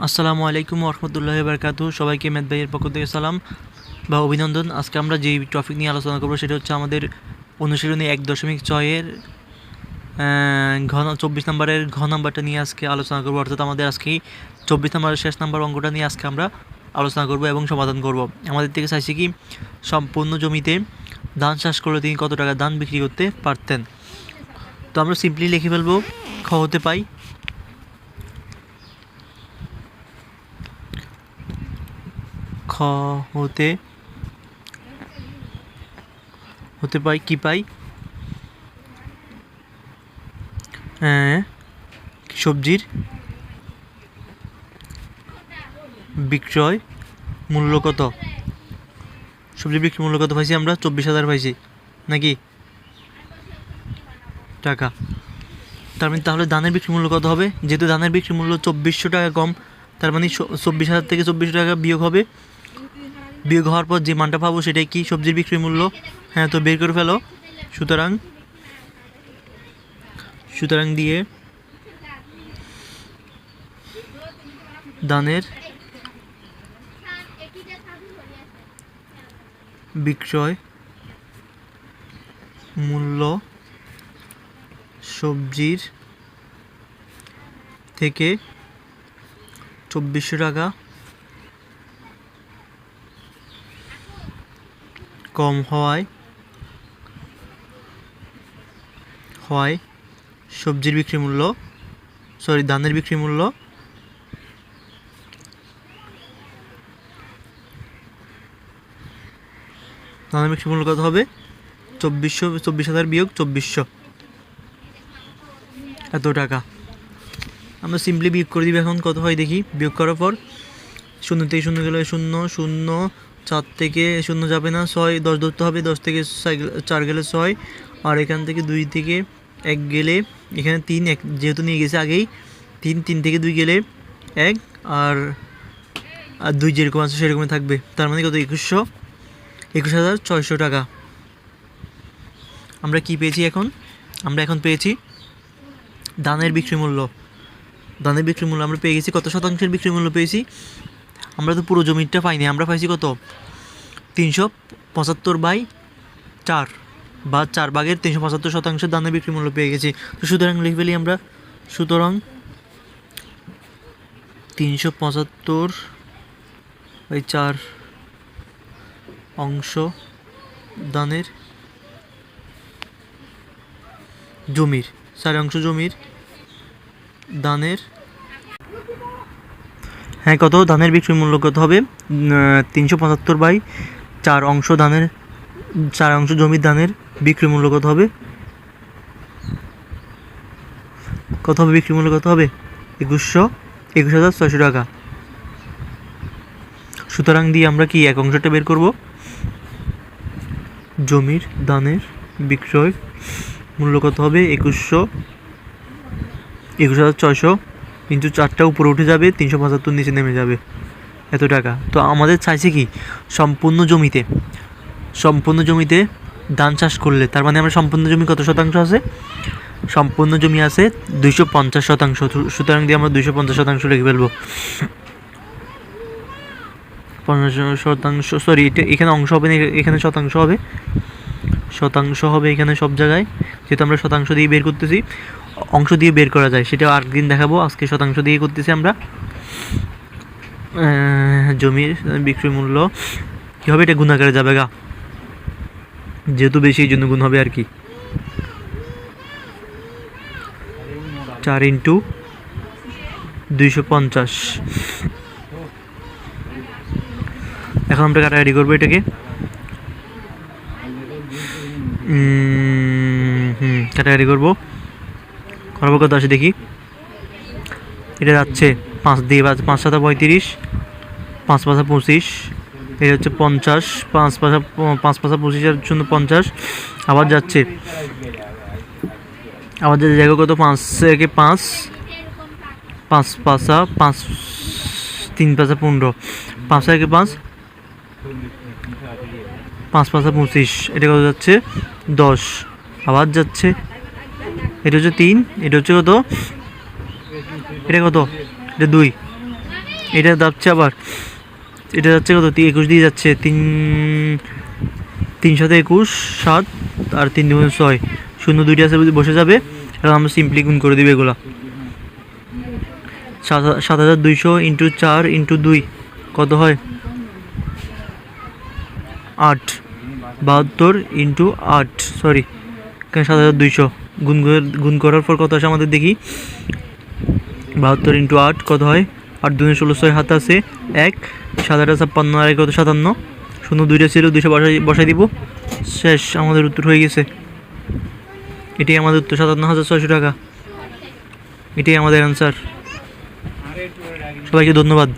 আসসালামু আলাইকুম রহমতুল্লাহ বারকাত সবাইকে মেদ ভাইয়ের পক্ষ থেকে সালাম বা অভিনন্দন। আজকে আমরা যেই টপিক নিয়ে আলোচনা করব, সেটা হচ্ছে আমাদের অনুশীলনী এক দশমিক ছয়ের ঘন চব্বিশ নম্বরের ঘ নাম্বারটা নিয়ে আজকে আলোচনা করব। অর্থাৎ আমাদের আজকে চব্বিশ নম্বরের শেষ নাম্বার অঙ্কটা নিয়ে আজকে আমরা আলোচনা করব এবং সমাধান করব। আমাদের থেকে চাইছি কি, সম্পূর্ণ জমিতে ধান চাষ করলে তিনি কত টাকা ধান বিক্রি করতে পারতেন? তো আমরা সিম্পলি লিখে ফেলব, খ হতে পাই। খ হতে হতে পাই কি পাই? হ্যাঁ সবজির? বিক্রয় মূল্য কত? সবজির বিক্রয় মূল্য কত পাইছি আমরা? চব্বিশ হাজার পাইছি। নাকি? টাকা। তার মানে তাহলে ধানের বিক্রি মূল্য কত হবে? যেহেতু ধানের বিক্রি মূল্য চব্বিশশো টাকা কম, তার মানে চব্বিশ হাজার থেকে চব্বিশশো টাকা বিয়োগ হবে। বিয়োগ হওয়ার পর যে মানটা পাবো সেটাই কি? সবজির বিক্রি মূল্য? হ্যাঁ তো বের করে ফেলো। সুতরাং সুতরাং দিয়ে দানের বিক্রয় মূল্য সবজির থেকে চব্বিশশো টাকা কম হওয়ায় হয় সবজির বিক্রি মূল্য সরি ধানের বিক্রি মূল্য ধানের বিক্রি মূল্য কত হবে? চব্বিশশো, চব্বিশ হাজার বিয়োগ চব্বিশশো। এত টাকা। আমরা সিম্পলি বিয়োগ করে দিবি এখন, কত হয় দেখি? বিয়োগ করার পর, শূন্য থেকে শূন্য গেলে শূন্য শূন্য চার থেকে শূন্য যাবে না, ছয়, দশ ধরতে হবে, দশ থেকে চার গেলে ছয়, আর এখান থেকে দুই থেকে এক গেলে, এখানে তিন, এক যেহেতু নিয়ে গেছে আগেই, তিন তিন থেকে দুই গেলে এক, আর আর দুই যেরকম আছে সেরকমই থাকবে। তার মানে কত? একুশশো, একুশ হাজার ছয়শো টাকা। আমরা কি পেয়েছি এখন? আমরা এখন পেয়েছি ধানের বিক্রি মূল্য। ধানের বিক্রি মূল্য আমরা পেয়ে গেছি, কত শতাংশের বিক্রি মূল্য পেয়েছি? আমরা তো পুরো জমিটা পাইনি, আমরা পাইছি কত? তিনশো পঁচাত্তর বাই চার বা চার ভাগের তিনশো পঁচাত্তর শতাংশ ধানের বিক্রি মূল্য পেয়ে গেছি। তো সুতরাং লিখে ফেলি আমরা, সুতরাং তিনশো পঁচাত্তর বাই চার অংশ দানের জমির, চার অংশ জমির দানের হ্যাঁ কত? ধানের বিক্রি মূল্য কত হবে? তিনশো পঁচাত্তর বাই চার অংশ ধানের, চার অংশ জমির ধানের বিক্রি মূল্য কত হবে? কত হবে বিক্রি মূল্য কত হবে? একুশশো, একুশ হাজার ছয়শো টাকা। সুতরাং দিয়ে আমরা কি এক অংশটা বের করব? জমির দানের বিক্রয় মূল্য কত হবে? একুশশো, একুশ হাজার ছয়শো। কিন্তু চারটা উপরে উঠে যাবে, তিনশো পঁচাত্তর নিচে নেমে যাবে। এত টাকা। তো আমাদের চাইছে কি? সম্পূর্ণ জমিতে। সম্পূর্ণ জমিতে ধান চাষ করলে। তার মানে আমরা সম্পূর্ণ জমি কত শতাংশ আছে? সম্পূর্ণ জমি আছে দুইশো পঞ্চাশ শতাংশ। সুতরাং দিয়ে আমরা দুইশো পঞ্চাশ শতাংশ লিখে ফেলব। পঞ্চাশ শতাংশ সরি এটা এখানে অংশ হবে না, এখানে শতাংশ হবে। শতাংশ হবে এখানে সব জায়গায়। যেহেতু আমরা শতাংশ দিয়ে বের করতেছি। অংশ দিয়ে বের করা যায় সেটা আরেকদিন দেখাবো। আজকে শতাংশ দিয়ে করতেছি আমরা। জমির বিক্রয় মূল্য। কী হবে এটা গুণাকারে যাবে গা? যেহেতু বেশি, এই জন্য গুণ হবে আর কি। চার ইন্টু দুইশো পঞ্চাশ। এখন আমরা কাটাকাটি করব এটাকে? হুম কাটাকাটি করব? করব কত আছে দেখি। এটা যাচ্ছে পাঁচ দিয়ে পাঁচ সাতা পঁয়ত্রিশ, পাঁচ পাঁচা পঁচিশ এটা হচ্ছে পঞ্চাশ, পাঁচ পাঁচা পাঁচ পাঁচা পঁচিশের জন্য পঞ্চাশ। আবার যাচ্ছে। আবার যাচ্ছে জায়গা কত? পাঁচ থেকে পাঁচ পাঁচ পাঁচা, পাঁচ, তিন পাঁচা পনেরো, পাঁচ একে পাঁচ পাঁচ পাঁচা পঁচিশ, এটা কত যাচ্ছে? দশ। আবার যাচ্ছে এটা হচ্ছে তিন, এটা হচ্ছে কত? এটা কত? এটা দুই। এটা যাচ্ছে আবার। এটা যাচ্ছে কত? একুশ দিয়ে যাচ্ছে। তিন তিন সাথে একুশ, সাত, আর তিন দুগুণ ছয়। শূন্য দুইটা আছে বসে যাবে। এখন আমরা সিম্পলি গুণ করে দিবে এগুলা। সাত হাজার দুইশো ইন্টু চার ইন্টু দুই। কত হয়? আট। বাহাত্তর ইন্টু আট। সরি। এখানে সাত হাজার দুইশো। গুণ গুণ করার পর কত আসে আমাদের দেখি? বাহাত্তর ইন্টু আট, কত হয়? আট দুই ষোলো, ছয় হাত আছে এক। সাত, আটা, ছাপ্পান্ন, আর এক কত? সাতান্ন। শূন্য, দুইটা ছিল, দুইশো বসাই বসাই দিব। শেষ, আমাদের উত্তর হয়ে গেছে। এটাই আমাদের উত্তর, সাতান্ন হাজার ছয়শো টাকা। এটাই আমাদের অ্যান্সার সবাইকে ধন্যবাদ।